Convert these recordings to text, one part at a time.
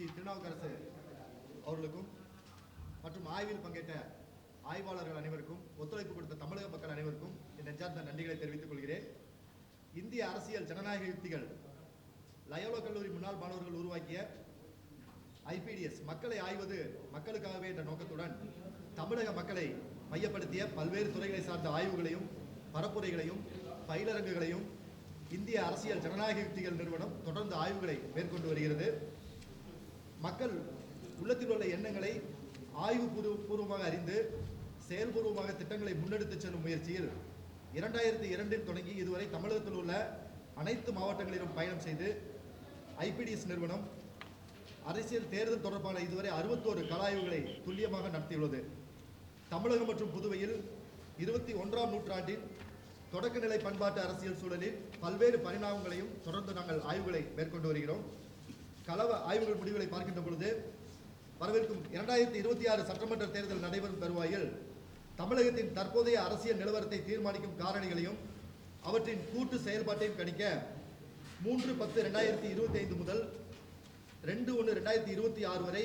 C Thirunavukkarasu அவர்களுக்கும் மற்றும் ஆய்வில் பங்கேற்ற ஆய்வாளர்கள் அனைவருக்கும் ஒத்துழைப்பு கொடுத்த தமிழக மக்கள் அனைவருக்கும் என் நெஞ்சார்ந்த நன்றிகளை தெரிவித்துக் கொள்கிறேன். இந்திய அரசியல் ஜனநாயக யுக்திகள் லயோலோ கல்லூரி முன்னாள் மாணவர்கள் உருவாக்கிய ஐபிடிஎஸ் மக்களை ஆய்வது மக்களுக்காகவே என்ற நோக்கத்துடன் தமிழக மக்களை மையப்படுத்திய பல்வேறு துறைகளை சார்ந்த ஆய்வுகளையும் பரப்புரைகளையும் பயிலரங்குகளையும் இந்திய அரசியல் ஜனநாயக யுக்திகள் நிறுவனம் தொடர்ந்து ஆய்வுகளை மேற்கொண்டு வருகிறது. மக்கள் உள்ளத்தில் உள்ள எண்ணங்களை ஆய்வு பூர்வ பூர்வமாக அறிந்து செயல்பூர்வமாக திட்டங்களை முன்னெடுத்துச் செல்லும் முயற்சியில் இரண்டாயிரத்தி இரண்டில் தொடங்கி இதுவரை தமிழகத்தில் உள்ள அனைத்து மாவட்டங்களிலும் பயணம் செய்து ஐபிடிஎஸ் நிறுவனம் அரசியல் தேர்தல் தொடர்பான இதுவரை அறுபத்தோரு கலாய்வுகளை துல்லியமாக நடத்தியுள்ளது. தமிழகம் மற்றும் புதுவையில் இருபத்தி ஒன்றாம் நூற்றாண்டின் தொடக்கநிலை பண்பாட்டு அரசியல் சூழலில் பல்வேறு பரிணாமங்களையும் தொடர்ந்து நாங்கள் ஆய்வுகளை மேற்கொண்டு வருகிறோம். கலவ ஆய்வுகள் முடிவுகளை பார்க்கின்ற பொழுது வரவிருக்கும் இரண்டாயிரத்தி இருபத்தி ஆறு சட்டமன்ற தேர்தல் நடைபெறும் தருவாயில் தமிழகத்தின் தற்போதைய அரசியல் நிலவரத்தை தீர்மானிக்கும் காரணிகளையும் அவற்றின் கூட்டு செயல்பாட்டையும் கணிக்க மூன்று பத்து ரெண்டாயிரத்தி இருபத்தி ஐந்து முதல் ரெண்டு ஒன்று ரெண்டாயிரத்தி இருபத்தி ஆறு வரை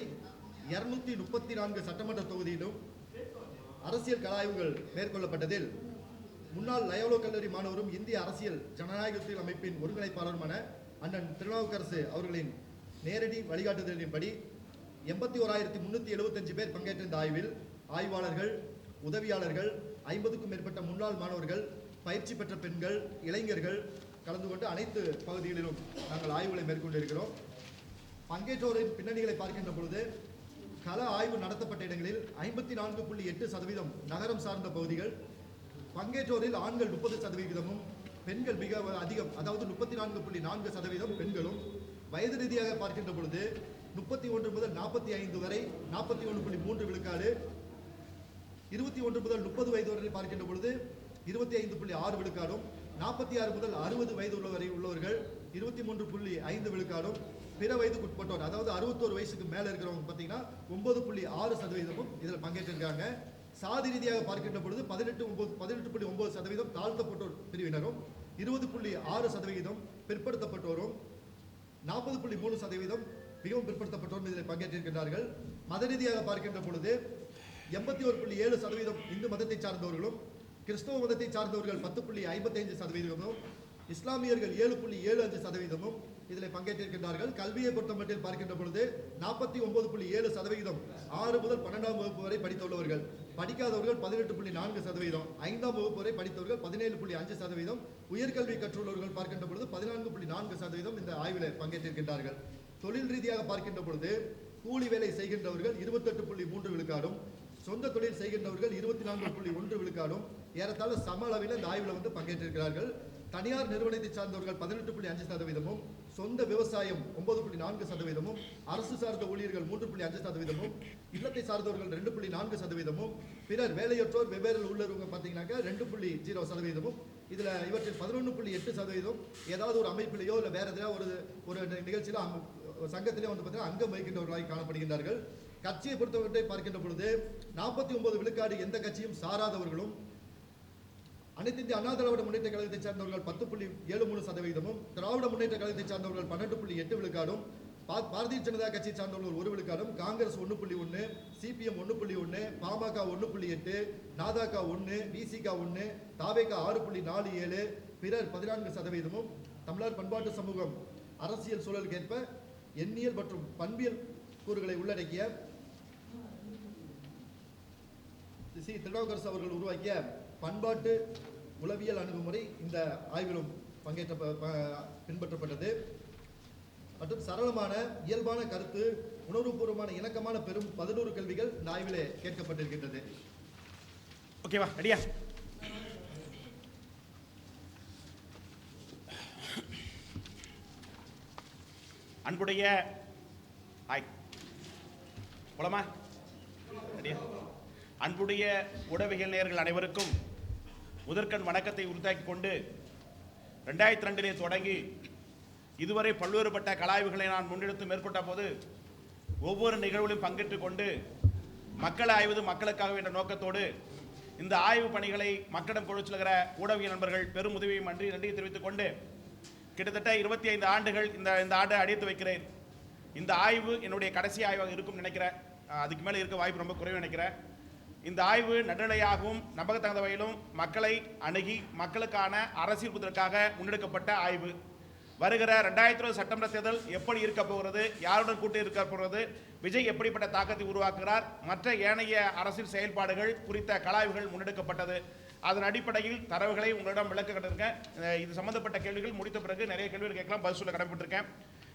இருநூத்தி முப்பத்தி நான்கு சட்டமன்ற தொகுதியிலும் அரசியல் கலாய்வுகள் மேற்கொள்ளப்பட்டதில் முன்னாள் லயோலோ கல்லூரி மாணவரும் இந்திய அரசியல் ஜனநாயகத்தில் அமைப்பின் ஒருங்கிணைப்பாளருமான அண்ணன் திருநாவுக்கரசு அவர்களின் நேரடி வழிகாட்டுதலின்படி எண்பத்தி ஓராயிரத்தி முன்னூற்றி எழுபத்தஞ்சு பேர் பங்கேற்ற இந்த ஆய்வில் ஆய்வாளர்கள் உதவியாளர்கள் ஐம்பதுக்கும் மேற்பட்ட முன்னாள் மாணவர்கள் பயிற்சி பெற்ற பெண்கள் இளைஞர்கள் கலந்து கொண்டு அனைத்து பகுதிகளிலும் நாங்கள் ஆய்வுகளை மேற்கொண்டிருக்கிறோம். பங்கேற்றோரின் பின்னணிகளை பார்க்கின்ற பொழுது கள ஆய்வு நடத்தப்பட்ட இடங்களில் ஐம்பத்தி நான்கு புள்ளி எட்டு சதவீதம் நகரம் சார்ந்த பகுதிகள் பங்கேற்றோரில் ஆண்கள் முப்பது சதவிகிதமும் பெண்கள் மிக அதிகம் அதாவது முப்பத்தி நான்கு புள்ளி நான்கு சதவீதம் பெண்களும் வயது ரீதியாக பார்க்கின்ற பொழுது முப்பத்தி ஒன்று முதல் நாற்பத்தி ஐந்து வரை நாற்பத்தி ஒன்று புள்ளி மூன்று விழுக்காடு இருபத்தி ஒன்று முதல் முப்பது வயது வரை பார்க்கின்ற பொழுது இருபத்தி ஐந்து புள்ளி ஆறு விழுக்காடும் நாற்பத்தி ஆறு முதல் அறுபது வயது உள்ளவரை உள்ளவர்கள் இருபத்தி மூன்று புள்ளி ஐந்து விழுக்காடும் பிற வயதுக்குட்பட்டோர் அதாவது அறுபத்தோரு வயசுக்கு மேலே இருக்கிறவங்க பார்த்தீங்கன்னா ஒன்பது புள்ளி ஆறு சதவீதமும் இதில் பங்கேற்றிருக்காங்க. சாதி ரீதியாக பார்க்கின்ற பொழுது பதினெட்டு ஒன்பது பதினெட்டு புள்ளி ஒன்பது சதவீதம் தாழ்த்தப்பட்டோர் பிரிவினரும் இருபது புள்ளி ஆறு சதவிகிதம் பிற்படுத்தப்பட்டோரும் நாற்பது புள்ளி மூணு சதவீதம் மிகவும் பிற்படுத்தப்பட்டோரும் இதில் பங்கேற்றிருக்கின்றார்கள். மத ரீதியாக பார்க்கின்ற பொழுது எண்பத்தி ஒரு புள்ளி ஏழு சதவீதம் இந்து மதத்தை சார்ந்தவர்களும் கிறிஸ்தவ மதத்தை சார்ந்தவர்கள் பத்து புள்ளி ஐம்பத்தைந்து சதவீதமும் இஸ்லாமியர்கள் ஏழு புள்ளி ஏழு அஞ்சு சதவீதமும் இதில் பங்கேற்றிருக்கின்றார்கள். கல்வியை பொறுத்தமட்டில் பார்க்கின்ற பொழுது நாற்பத்தி ஒன்பது புள்ளி ஏழு சதவீதம் ஆறு முதல் பன்னெண்டாம் வகுப்பு வரை படித்துள்ளவர்கள். படிக்காதவர்கள் பதினெட்டு புள்ளி நான்கு சதவீதம். ஐந்தாம் வகுப்பு வரை படித்தவர்கள் பதினேழு புள்ளி அஞ்சு சதவீதம். உயர்கல்வி கற்றுள்ளவர்கள் பார்க்கின்ற பொழுது பதினான்கு புள்ளி நான்கு சதவீதம் இந்த ஆய்வில் பங்கேற்றிருக்கின்றார்கள். தொழில் ரீதியாக பார்க்கின்ற பொழுது கூலி வேலை செய்கின்றவர்கள் இருபத்தெட்டு புள்ளி மூன்று விழுக்காடும் சொந்த தொழில் செய்கின்றவர்கள் இருபத்தி நான்கு புள்ளி ஒன்று விழுக்காடும் ஏறத்தாழ சம அளவில் இந்த ஆய்வில் வந்து பங்கேற்றிருக்கிறார்கள். தனியார் நிறுவனத்தை சார்ந்தவர்கள் பதினெட்டு புள்ளி அஞ்சு சதவீதமும் சொந்த விவசாயம் ஒன்பது புள்ளி நான்கு சதவீதமும் அரசு சார்ந்த ஊழியர்கள் மூன்று புள்ளி அஞ்சு சதவீதமும் இல்லத்தை சார்ந்தவர்கள் ரெண்டு புள்ளி நான்கு சதவீதமும் பிறர் வேலையற்றோர் வெவ்வேறு உள்ளவங்க பார்த்தீங்கன்னாக்கா ரெண்டு புள்ளி ஜீரோ சதவீதமும் இதில் இவற்றில் பதினொன்று புள்ளி எட்டு சதவீதம் ஏதாவது ஒரு அமைப்பிலேயோ இல்லை வேறு எதாவது ஒரு ஒரு நிகழ்ச்சியில அங்க- சங்கத்திலே வந்து பார்த்தீங்கன்னா அங்கம் வகிக்கின்றவர்களாக காணப்படுகின்றார்கள். கட்சியை பொறுத்தவரை பார்க்கின்ற பொழுது நாற்பத்தி ஒன்பது விழுக்காடு எந்த கட்சியும் சாராதவர்களும் அனைத்து இந்திய அண்ணா திராவிட முன்னேற்ற கழகத்தை சார்ந்தவர்கள் பத்து புள்ளி ஏழு மூணு சதவீதமும் திராவிட முன்னேற்ற கழகத்தை சார்ந்தவர்கள் பன்னெண்டு புள்ளி எட்டு விழுக்காடும் பாரதிய ஜனதா கட்சியை சார்ந்தவர்கள் ஒரு விழுக்காடும் காங்கிரஸ் ஒன்று புள்ளி ஒன்று சிபிஎம் ஒன்று புள்ளி ஒன்று பாமக ஒன்று புள்ளி எட்டு நாதாக்கா ஒன்று விசிகா ஒன்று தாவேகா ஆறு புள்ளி நாலு ஏழு பிறர் பதினான்கு சதவீதமும் தமிழர் பண்பாட்டு சமூகம் அரசியல் சூழலுக்கேற்ப எண்ணியல் மற்றும் பண்பியல் கூறுகளை உள்ளடக்கிய சி திருநாவுக்கரசு அவர்கள் உருவாக்கிய பண்பாட்டு உளவியல் அணுகுமுறை இந்த ஆய்விலும் பங்கேற்ற ப- பின்பற்றப்பட்டது. மற்றும் சரளமான இயல்பான கருத்து உணர்வுபூர்வமான இணக்கமான பெரும் பதினோரு கேள்விகள் இந்த ஆய்விலே கேட்கப்பட்டிருக்கின்றது. ஓகேவா ரெடியா அன்புடைய ஹாய் போலாமா? ரெடியா அன்புடைய உடவியல் நேர்கள் அனைவருக்கும் முதற்கண் வணக்கத்தை உறுத்தாக்கி கொண்டு ரெண்டாயிரத்தி ரெண்டிலே தொடங்கி இதுவரை பல்வேறுபட்ட கலாய்வுகளை நான் முன்னெடுத்து மேற்கொண்ட போது ஒவ்வொரு நிகழ்விலும் பங்கேற்று கொண்டு மக்களை ஆய்வது மக்களுக்காக என்ற நோக்கத்தோடு இந்த ஆய்வு பணிகளை மக்களிடம் கொண்டு செல்கிற ஊடக நண்பர்கள் பெரும் உதவியும் அன்றி நன்றியை தெரிவித்துக் கொண்டு கிட்டத்தட்ட இருபத்தி ஐந்து ஆண்டுகள் இந்த இந்த ஆண்டை அடித்து வைக்கிறேன். இந்த ஆய்வு என்னுடைய கடைசி ஆய்வாக இருக்கும் நினைக்கிறேன். அதுக்கு மேலே இருக்க வாய்ப்பு ரொம்ப குறைவு நினைக்கிறேன். இந்த ஆய்வு நடுநிலையாகவும் நம்பகத்தகுந்த வகையிலும் மக்களை அணுகி மக்களுக்கான அரசியல் புதற்காக முன்னெடுக்கப்பட்ட ஆய்வு. வருகிற ரெண்டாயிரத்தி இருபது சட்டமன்ற தேர்தல் எப்படி இருக்க போகிறது யாருடன் கூட்டு இருக்க போகிறது விஜய் எப்படிப்பட்ட தாக்கத்தை உருவாக்குகிறார் மற்ற ஏனைய அரசியல் செயல்பாடுகள் குறித்த கலாய்வுகள் முன்னெடுக்கப்பட்டது. அதன் அடிப்படையில் தரவுகளை உங்களிடம் விளக்க கண்டிருக்கேன் இது சம்பந்தப்பட்ட கேள்விகள் முடித்த பிறகு நிறைய கேள்விகள் கேட்கலாம் பதில் சொல்ல கடமைப்பட்டிருக்கேன்.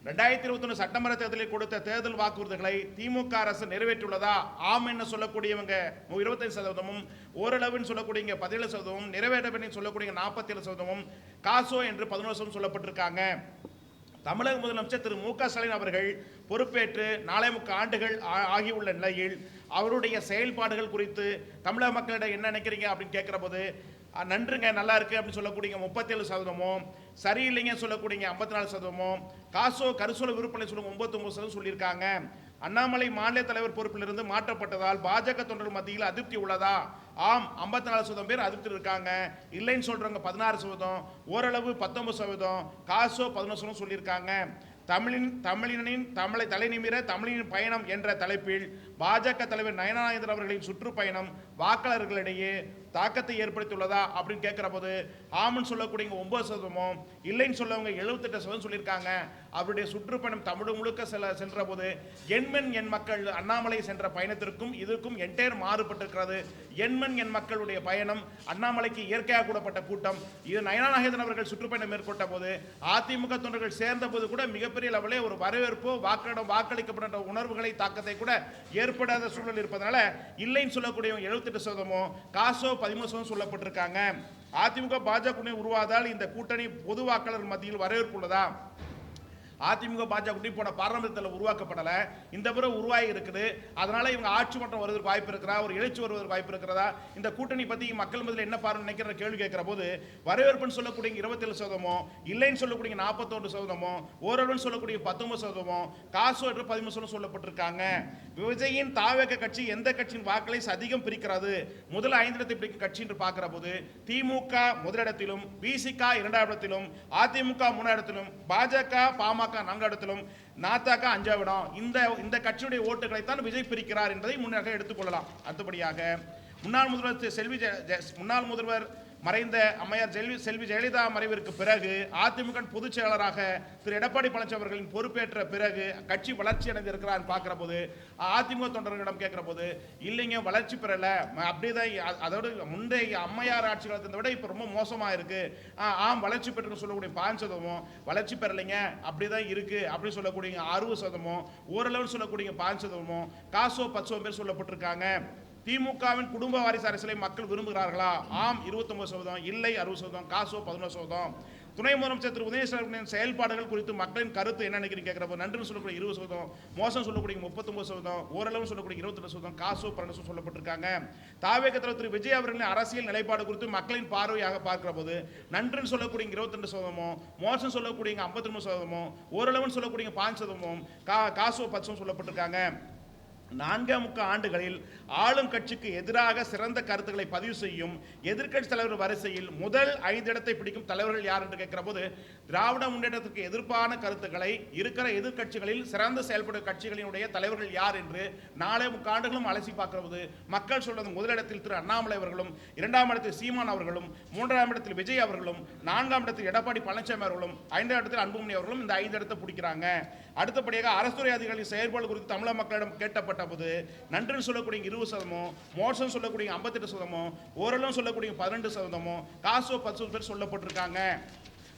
ரெண்டாயிரத்தி இருபத்தி ஒன்று சட்டமன்ற தேர்தலில் கொடுத்த தேர்தல் வாக்குறுதிகளை திமுக அரசு நிறைவேற்றியுள்ளதா? ஆம் என்ன சொல்லக்கூடியவங்க இருபத்தஞ்சு சதவீதமும் ஓரளவுன்னு சொல்லக்கூடியவங்க பதினேழு சதவீதமும் நிறைவேற்றப்பட்டு சொல்லக்கூடிய நாற்பத்தி ஏழு சதவீதமும் காசோ என்று பதினோரு சதவீதம் சொல்லப்பட்டிருக்காங்க. தமிழக முதலமைச்சர் திரு மு க ஸ்டாலின் அவர்கள் பொறுப்பேற்று நாளை முக்க ஆண்டுகள் ஆ- ஆகியுள்ள நிலையில் அவருடைய செயல்பாடுகள் குறித்து தமிழக மக்களிடம் என்ன நினைக்கிறீங்க அப்படின்னு கேட்குற போது நன்றுங்க நல்லா இருக்கு அப்படின்னு சொல்லக்கூடியங்க முப்பத்தேழு சதவீதமும் சரியில்லைங்க சொல்லக்கூடிய ஐம்பத்தி நாலு சதவீதமும் காசோ கருசோல விருப்பனை சொல்லுங்க ஒன்பத்தொம்பது சதவீதம் சொல்லியிருக்காங்க. அண்ணாமலை மாநில தலைவர் பொறுப்பிலிருந்து மாற்றப்பட்டதால் பாஜக தொண்டர் மத்தியில் அதிருப்தி உள்ளதா? ஆம் ஐம்பத்தி நாலு சதவீதம் பேர் அதிருப்தி இருக்காங்க. இல்லைன்னு சொல்றவங்க பதினாறு சதவீதம் ஓரளவு பத்தொன்பது சதவீதம் காசோ பதினொன்று சதவீதம் சொல்லியிருக்காங்க. தமிழின் தமிழினின் தமிழை தலைநிமிர தமிழின் பயணம் என்ற தலைப்பில் பாஜக தலைவர் நயனானந்தன் அவர்களின் சுற்றுப்பயணம் வாக்காளர்களிடையே தாக்கத்தை ஏற்படுத்தியுள்ளதா அப்படின்னு கேட்குற போது ஆமன் சொல்லக்கூடியவங்க ஒன்பது சதவீதமும் இல்லைன்னு சொல்லவங்க எழுபத்தெட்டு சதவீதம் சொல்லியிருக்காங்க. அவருடைய சுற்றுப்பயணம் தமிழ் முழுக்க செல்ல சென்ற போது எண்மென் என் மக்கள் அண்ணாமலை சென்ற பயணத்திற்கும் இதற்கும் என்டையர் மாறுபட்டிருக்கிறது. எண்மென் என் மக்களுடைய பயணம் அண்ணாமலைக்கு இயற்கையாக கூடப்பட்ட கூட்டம். இது நயனாநாயகன் அவர்கள் சுற்றுப்பயணம் மேற்கொண்ட போது அதிமுக தொண்டர்கள் சேர்ந்த போது கூட மிகப்பெரிய லெவலே ஒரு வரவேற்போ வாக்களிடம் வாக்களிக்கப்பட்ட உணர்வுகளை தாக்கத்தை கூட ஏற்படாத சூழல் இருப்பதனால இல்லைன்னு சொல்லக்கூடியவங்க எழுபத்தெட்டு சதவீதமும் காசோ பதிமூணு சதவீதம் சொல்லப்பட்டிருக்காங்க. அதிமுக பாஜக உருவாதால் இந்த கூட்டணி பொது வாக்காளர் மத்தியில் வரவேற்புள்ளதா? அதிமுக பாஜக கூட்டணி போன பாராளுமன்றத்தில் உருவாக்கப்படலை. இந்த முறை உருவாகி இருக்குது. அதனால இவங்க ஆட்சி மன்றம் வருவதற்கு வாய்ப்பு இருக்கிறா ஒரு எழுச்சி வருவதற்கு வாய்ப்பு இருக்கிறதா? இந்த கூட்டணி பற்றி மக்கள் மத்தியில் என்ன பாருன்னு நினைக்கிற கேள்வி கேட்கிற போது வரவேற்புன்னு சொல்லக்கூடிய இருபத்தேழு சதவீதமோ இல்லைன்னு சொல்லக்கூடிய நாற்பத்தொன்று சதவீதமோ ஓரளவுன்னு சொல்லக்கூடிய பத்தொன்பது சதவீதமோ காசு என்று பதிமூணு சதவீதம் சொல்லப்பட்டிருக்காங்க. விஜயின் தாவக கட்சி எந்த கட்சியின் வாக்களை அதிகம் பிரிக்கிறது? முதல் ஐந்து இடத்தை பிடிக்கும் கட்சி என்று பார்க்கிற போது திமுக முதலிடத்திலும் பிசிக இரண்டாம் இடத்திலும் அதிமுக மூணாம் இடத்திலும் பாஜக பாமக நான்காம் இடத்திலும் நாத்தாக்கா அஞ்சாம் இடம் இந்த இந்த கட்சியுடைய ஓட்டுகளை தான் விஜய் பிரிக்கிறார் என்பதை முன்னாக எடுத்துக்கொள்ளலாம் அடுத்தபடியாக முன்னாள் முதல்வர் செல்வி முன்னாள் முதல்வர் மறைந்த அம்மையார் செல்வி செல்வி ஜெயலலிதா மறைவிற்கு பிறகு அதிமுக பொதுச் செயலராக திரு எடப்பாடி பழனிசாமி அவர்களின் பொறுப்பேற்ற பிறகு கட்சி வளர்ச்சி அடைந்திருக்கிறார் பார்க்குற போது அதிமுக தொண்டர்களிடம் கேட்குற போது இல்லைங்க வளர்ச்சி பெறலை. ம- அப்படிதான் அதோடு முந்தைய அம்மையார் ஆட்சி காலத்தை விட இப்போ ரொம்ப மோசமாக இருக்குது ஆ, ஆம் வளர்ச்சி பெற்று சொல்லக்கூடிய பாஞ்சு சதமும் வளர்ச்சி பெறலைங்க அப்படிதான் இருக்குது அப்படி சொல்லக்கூடிய அறுபது சதமும் ஓரளவு சொல்லக்கூடிய பாஞ்சு சதமும் காசோ பச்சோ பேர் சொல்லப்பட்டிருக்காங்க. திமுகவின் குடும்ப வாரிசு அரசியலை மக்கள் விரும்புகிறார்களா? ஆம் 29% சதவீதம். இல்லை அறுபது சதவீதம். காசோ பதினோரு சதவீதம். துணை முதலமைச்சர் திரு உதயசூரியனின் செயல்பாடுகள் குறித்து மக்களின் கருத்து என்ன நினைக்கிறீங்க கேட்கிறப்ப நன்றி சொல்லக்கூடிய இருபது சதவீதம் மோசம் சொல்லக்கூடிய முப்பத்தொம்பது சதவீதம் ஓரளவு சொல்லக்கூடிய இருபத்தெட்டு சதவீதம் காசோ பன்னெண்டு சொல்லப்பட்டிருக்காங்க. தாவேக திரு விஜய் அவர்களின் அரசியல் நிலைப்பாடு குறித்து மக்களின் பார்வையாக பார்க்கிற போது நன்றின்னு சொல்லக்கூடிய இருபத்தெண்டு சதவீதமும் மோசம் சொல்லக்கூடிய ஐம்பத்தி மூணு சதவீதமும் ஓரளவுன்னு சொல்லக்கூடிய பாஞ்சு சதவீதமும் கா காசோ பச்சம் சொல்லப்பட்டிருக்காங்க. நான்காம் முக்க ஆண்டுகளில் ஆளும் கட்சிக்கு எதிராக சிறந்த கருத்துக்களை பதிவு செய்யும் எதிர்க்கட்சி தலைவர் வரிசையில் முதல் ஐந்து இடத்தை பிடிக்கும் தலைவர்கள் யார் என்று கேட்கிற போது திராவிட முன்னேற்றத்துக்கு எதிர்ப்பான கருத்துக்களை இருக்கிற எதிர்க்கட்சிகளில் சிறந்த செயல்படும் கட்சிகளினுடைய தலைவர்கள் யார் என்று நாளை முக்காண்டுகளும் அலசி பார்க்கிற போது மக்கள் சொல்வது முதலிடத்தில் திரு அண்ணாமலை அவர்களும் இரண்டாம் இடத்தில் சீமான் அவர்களும் மூன்றாம் இடத்தில் விஜய் அவர்களும் நான்காம் இடத்தில் எடப்பாடி பழனிசாமி அவர்களும் ஐந்தாம் இடத்தில் அன்புமணி அவர்களும் இந்த ஐந்து இடத்தை பிடிக்கிறாங்க. அடுத்தபடியாக அரசுத்துறை அதிகாரிகளின் செயல்பாடு குறித்து தமிழக மக்களிடம் கேட்டப்பட்ட போது நன்றி சொல்லக்கூடிய இருபது சதமும் மோசம் சொல்லக்கூடிய ஐம்பத்தெட்டு சதமும் ஓரளவு சொல்லக்கூடிய பதினெண்டு சதவீதமும் காசோ பத்து பேர் சொல்லப்பட்டிருக்காங்க.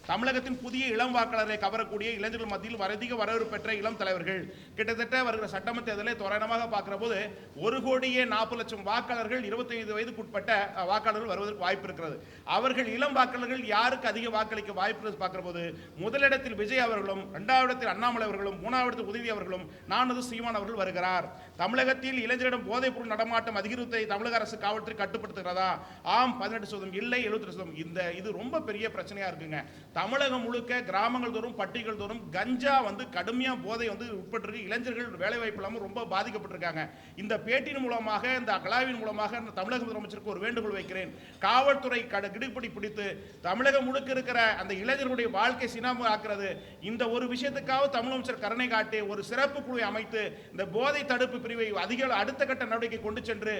தமிழகத்தின் புதிய இளம் வாக்காளரை கவரக்கூடிய இளைஞர்கள் மத்தியில் வரதிக வரவேற்பு பெற்ற இளம் தலைவர்கள். கிட்டத்தட்ட வருகிற சட்டமன்ற தேர்தலை தோராயமாக பார்க்குற போது ஒரு கோடியே நாற்பது லட்சம் வாக்காளர்கள் 25 வயதுக்குட்பட்ட வாக்காளர்கள் வருவதற்கு வாய்ப்பு இருக்கிறது. அவர்கள் இளம் வாக்காளர்கள் யாருக்கு அதிக வாக்களிக்க வாய்ப்பு இருக்கிறது போது முதலிடத்தில் விஜய் அவர்களும் இரண்டாவது இடத்தில் அண்ணாமலை அவர்களும் மூணாவது இடத்தில் உதவி அவர்களும் நானது சீமான் அவர்கள் வருகிறார். தமிழகத்தில் இளைஞரிடம் போதைப்பொருள் நடமாட்டம் அதிகரித்தை தமிழக அரசு காவல்துறை கட்டுப்படுத்துகிறதா? ஆம் பதினெட்டு சதவீதம் இல்லை எழுபத்தி சதவீதம். இந்த இது ரொம்ப பெரிய பிரச்சனையாக இருக்குங்க. தமிழகம் முழுக்க கிராமங்கள் தோறும் பட்டிகள் தோறும் கஞ்சா வந்து கடுமையாக போதை வந்து உட்பட்டிருக்கு. இளைஞர்கள் வேலை வாய்ப்பு இல்லாமல் ரொம்ப பாதிக்கப்பட்டிருக்காங்க. இந்த பேட்டியின் மூலமாக இந்த கலாவின் மூலமாக இந்த தமிழக முதலமைச்சருக்கு ஒரு வேண்டுகோள் வைக்கிறேன். காவல்துறை கடு கிடுபடி பிடித்து தமிழகம் முழுக்க இருக்கிற அந்த இளைஞர்களுடைய வாழ்க்கை சினாம ஆக்குறது. இந்த ஒரு விஷயத்துக்காக தமிழமைச்சர் கருணை காட்டி ஒரு சிறப்பு குழுவை அமைத்து இந்த போதை தடுப்பு பிரிவை அதிக அடுத்த கட்ட நடவடிக்கை கொண்டு சென்று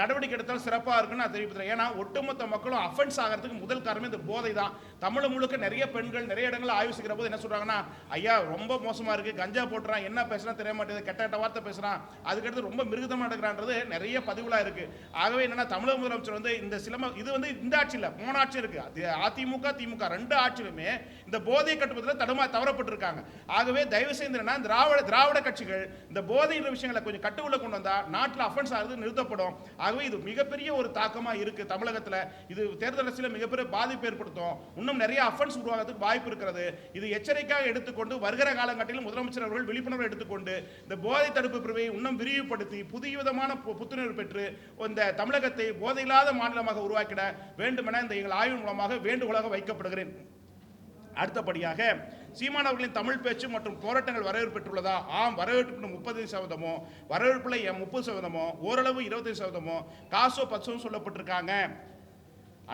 நடவடிக்கை எடுத்தால் சிறப்பாக இருக்குன்னு நான் தெரிவிக்கிறேன். ஏன்னா ஒட்டுமொத்த மக்களும் அஃபென்ஸ் ஆகிறதுக்கு முதல் காரணமே இந்த போதை தான். தமிழ் முழுக்க நிறைய பெண்கள் நிறைய இடங்களில் ஆய்வு செய்கிற போது என்ன சொல்கிறாங்கன்னா ஐயா ரொம்ப மோசமா இருக்கு. கஞ்சா போட்டுறான். என்ன பேசுனா தெரிய மாட்டேது கெட்ட கெட்ட வார்த்தை பேசுறான். அதுக்கடுத்து ரொம்ப மிருகதமாக நடக்கிறான்றது நிறைய பதிவுகளாக இருக்கு. ஆகவே என்னென்னா தமிழக முதலமைச்சர் வந்து இந்த சிலம இது வந்து இந்த ஆட்சியில் போன ஆட்சி இருக்குது அது அதிமுக திமுக ரெண்டு ஆட்சியிலுமே இந்த போதை கட்டுப்பதில் தடுமா தவறப்பட்டிருக்காங்க. ஆகவே தயவு செய்து திராவிட திராவிட கட்சிகள் இந்த போதைன்ற விஷயங்களை கொஞ்சம் கட்டுக்குள்ளே கொண்டு வந்தால் நாட்டில் அஃபென்ஸ் ஆகுது நிறுத்தப்படும். ஆகவே இது மிகப்பெரிய ஒரு தாக்கமா இருக்கு தமிழகத்தில். இது தேர்தல் அரசியலில் மிகப்பெரிய பாதிப்பு ஏற்படுத்தும். இன்னும் நிறைய அஃபென்ஸ் உருவாகிறதுக்கு வாய்ப்பு இருக்கிறது. இது எச்சரிக்கையாக எடுத்துக்கொண்டு வருகிற காலகட்டத்தில் முதலமைச்சர் அவர்கள் விழிப்புணர்வு எடுத்துக்கொண்டு இந்த போதை தடுப்பு பிரிவை இன்னும் விரிவுபடுத்தி புதிய விதமான பு- புத்துணர்வு பெற்று இந்த தமிழகத்தை போதையில்லாத மாநிலமாக உருவாக்கிட வேண்டுமென இந்த எங்கள் ஆய்வு மூலமாக வேண்டுகோளாக வைக்கப்படுகிறேன். அடுத்தபடியாக சீமானவர்களின் தமிழ் பேச்சு மற்றும் போராட்டங்கள் வரவேற்பு பெற்றுள்ளதா? ஆம் வரவேற்பு முப்பது சதவீதமோ வரவேற்புல முப்பது சதவீதமோ ஓரளவு இருபத்தஞ்சு சதவீதமோ காசோ பச்சோ சொல்லப்பட்டிருக்காங்க.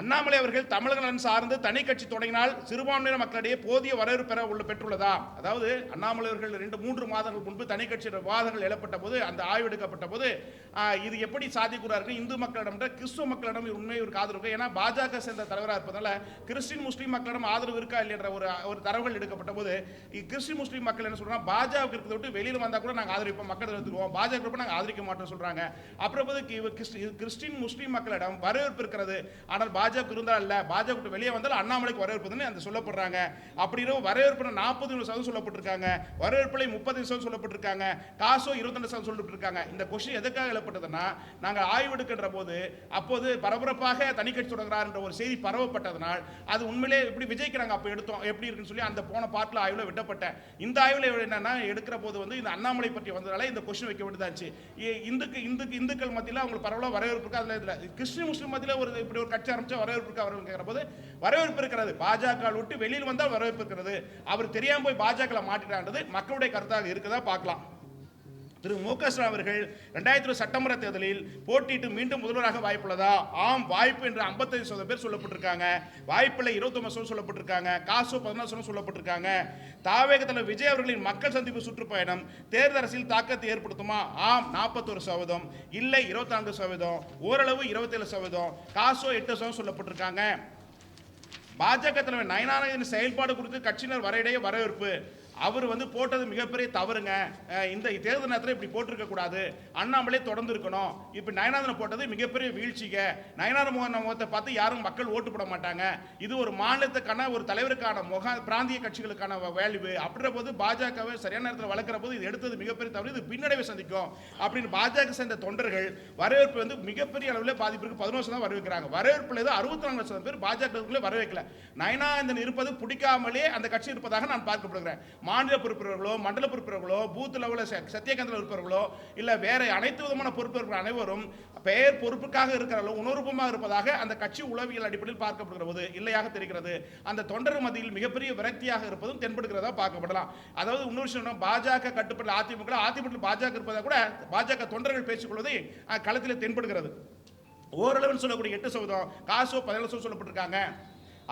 அண்ணாமலை அவர்கள் தமிழக நலன் சார்ந்து தனி கட்சி தொடங்கினால் சிறுபான்மையின மக்களிடையே போதிய வரவேற்பு பெற உள்ள பெற்றுள்ளதா? அதாவது அண்ணாமலை அவர்கள் ரெண்டு மூன்று மாதங்கள் முன்பு தனி கட்சி வாதங்கள் எழப்பட்ட போது அந்த ஆய்வு எடுக்கப்பட்ட போது இது எப்படி சாதிக்கிறார்கள் இந்து மக்களிடம் கிறிஸ்துவ மக்களிடம் உண்மை ஒரு ஆதரவு இருக்கு. ஏன்னா பாஜக சேர்ந்த தலைவராக இருப்பதால கிறிஸ்டின் முஸ்லீம் மக்களிடம் ஆதரவு இருக்கா இல்லைன்ற ஒரு ஒரு தரவுகள் எடுக்கப்பட்ட போது கிறிஸ்டின் முஸ்லீம் மக்கள் என்ன சொல்றாங்க பாஜக இருக்கிறத விட்டு வெளியில் வந்தா கூட நாங்கள் ஆதரிப்போம் மக்கள் எடுத்துக்குவோம் பாஜக நாங்கள் ஆதரிக்க மாட்டோம் சொல்றாங்க. அப்புறம் போது கிறிஸ்டின் முஸ்லீம் மக்களிடம் வரவேற்பு இருக்கிறது. ஆனால் பாஜக இருந்தால் இல்ல பாஜக விட்டு வெளியே வந்தால் அண்ணாமலைக்கு வரவேற்புன்னு அந்த சொல்லப்படுறாங்க. அப்படிங்கிற வரவேற்பு நாற்பது சதவீதம் சொல்லப்பட்டிருக்காங்க. வரவேற்பில் முப்பது சதவீதம் சொல்லப்பட்டிருக்காங்க. காசோ இருபத்தெண்டு சதவீதம் சொல்லப்பட்டிருக்காங்க இந்த கொஸ்டின் எதுக்காக எழுப்பட்டதுன்னா நாங்கள் ஆய்வு எடுக்கின்ற போது அப்போது பரபரப்பாக தனி கட்சி தொடங்குறார் என்ற ஒரு செய்தி பரவப்பட்டதனால் அது உண்மையிலே எப்படி விஜய்க்கு நாங்கள் அப்போ எடுத்தோம் எப்படி இருக்குன்னு சொல்லி அந்த போன பாட்டில் ஆய்வில் விட்டப்பட்டேன். இந்த ஆய்வில் என்னன்னா எடுக்கிற போது வந்து இந்த அண்ணாமலை பற்றி வந்ததால இந்த கொஸ்டின் வைக்க வேண்டியதாச்சு. இந்துக்கு இந்துக்கு இந்துக்கள் மத்தியில் அவங்களுக்கு பரவலாக வரவேற்பு இருக்கு? அதில் இதில் கிறிஸ்டின் முஸ்லீம் மத்தியில் ஒரு இப்படி ஒரு கட்சி ஆரம்பிச்சு வரவேற்பு இருக்கு? அவர்கள் கேட்கிற போது வரவேற்பு இருக்கிறது. பாஜக விட்டு வெளியில் வந்தால் வரவேற்பு இருக்கிறது. அவர் தெரியாம போய் பாஜக மாட்டிட்டான்றது மக்களுடைய கருத்தாக இருக்குதா? பார்க்கலாம். திரு மு க ஸ்டாலின் அவர்கள் ரெண்டாயிரத்தி சட்டமன்ற தேர்தலில் போட்டியிட்டு மீண்டும் முதல்வராக வாய்ப்புள்ளதா? ஆம் வாய்ப்பு என்று 55% சதவீதம் பேர் சொல்லப்பட்டிருக்காங்க. வாய்ப்பில் இருபத்தொன்பது சதவீதம் சொல்லப்பட்டிருக்காங்க. காசு பதினாறு சதவீதம் சொல்லப்பட்டிருக்காங்க. தாவேகத்தில் விஜய் அவர்களின் மக்கள் சந்திப்பு சுற்றுப்பயணம் தேர்தல் அரசியல் தாக்கத்தை ஏற்படுத்துமா? ஆம் நாற்பத்தொரு சதவீதம். இல்லை இருபத்தி சதவீதம். ஓரளவு இருபத்தேழு சதவீதம். காசோ எட்டு சதவீதம் சொல்லப்பட்டிருக்காங்க. பாஜக தலைவர் நயனானந்தின் செயல்பாடு குறித்து கட்சியினர் வரையிடையே வரவேற்பு. அவர் வந்து போட்டது மிகப்பெரிய தவறுங்க. இந்த தேர்தல் நேரத்தில் இப்படி போட்டிருக்க கூடாது. அண்ணாமலே தொடர்ந்து இருக்கணும். இப்போ நயனாதனை போட்டது மிகப்பெரிய வீழ்ச்சிங்க. நயனார் மோகன் முகத்தை பார்த்து யாரும் மக்கள் ஓட்டு போட மாட்டாங்க. இது ஒரு மாநிலத்துக்கான ஒரு தலைவருக்கான முக பிராந்திய கட்சிகளுக்கான வேல்யூ அப்படின்ற போது பாஜகவை சரியான நேரத்தில் வளர்க்குற போது இது எடுத்தது மிகப்பெரிய தவறு. இது பின்னடைவை சந்திக்கும். அப்படின்னு பாஜக சேர்ந்த தொண்டர்கள் வரவேற்பு வந்து மிகப்பெரிய அளவில் பாதிப்பிற்கு பதினோரு சதம் வரவேற்கிறாங்க. வரவேற்பில் ஏதோ அறுபத்தி நாலு லட்சம் பேர் பாஜக வரவேற்கல. நயனானந்தன் இருப்பது பிடிக்காமலே அந்த கட்சி இருப்பதாக நான் பார்க்கப்படுகிறேன். மாநில பொறுப்பினர்களோ மண்டல பொறுப்பினர்களோ பூத் லெவலில் சத்தியகாந்தில் இருப்பவர்களோ இல்லை வேற அனைத்து விதமான பொறுப்பினர்கள் அனைவரும் பெயர் பொறுப்புக்காக இருக்கிறார்கள் உணர்வுமாக இருப்பதாக அந்த கட்சி உளவியல் அடிப்படையில் பார்க்கப்படுகிறது. இல்லையாக தெரிகிறது. அந்த தொண்டர் மத்தியில் மிகப்பெரிய விரக்தியாக இருப்பதும் தென்படுகிறதா பார்க்கப்படலாம். அதாவது இன்னொரு விஷயம் பாஜக கட்டுப்பட்ட அதிமுக அதிமுக பாஜக இருப்பதாக கூட பாஜக தொண்டர்கள் பேசிக்கொள்வதை களத்தில் தென்படுகிறது. ஓரளவுன்னு சொல்லக்கூடிய எட்டு சதவீதம் காசோ பதினேழு சதவீதம் சொல்லப்பட்டிருக்காங்க.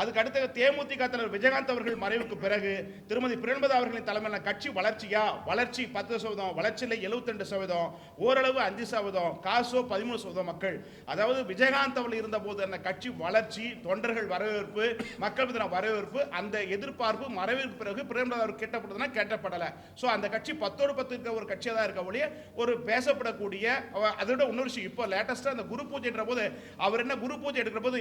அதுக்கு அடுத்த தேமுதிக தலைவர் விஜயகாந்த் அவர்கள் மறைவுக்கு பிறகு திருமதி பிரேமதா அவர்களின் தலைமையிலான கட்சி வளர்ச்சியா? வளர்ச்சி பத்து சதவீதம் வளர்ச்சியில் எழுபத்தெண்டு சதவீதம் ஓரளவு அஞ்சு சதவீதம் காசோ பதிமூணு சதவீதம் மக்கள். அதாவது விஜயகாந்த் அவர்கள் இருந்தபோது அந்த கட்சி வளர்ச்சி தொண்டர்கள் வரவேற்பு மக்கள் தின வரவேற்பு அந்த எதிர்பார்ப்பு மறைவிற்கு பிறகு பிரேமலதா அவர் கேட்டப்பட்டதுனா கேட்டப்படலை. ஸோ அந்த கட்சி பத்தோடு பத்து இருக்க ஒரு கட்சியாக தான் இருக்க ஒழிய ஒரு பேசப்படக்கூடிய அதோட இன்னொரு விஷயம் இப்போ லேட்டஸ்ட்டாக அந்த குரு பூஜைன்ற போது அவர் என்ன குரு பூஜை எடுக்கிற போது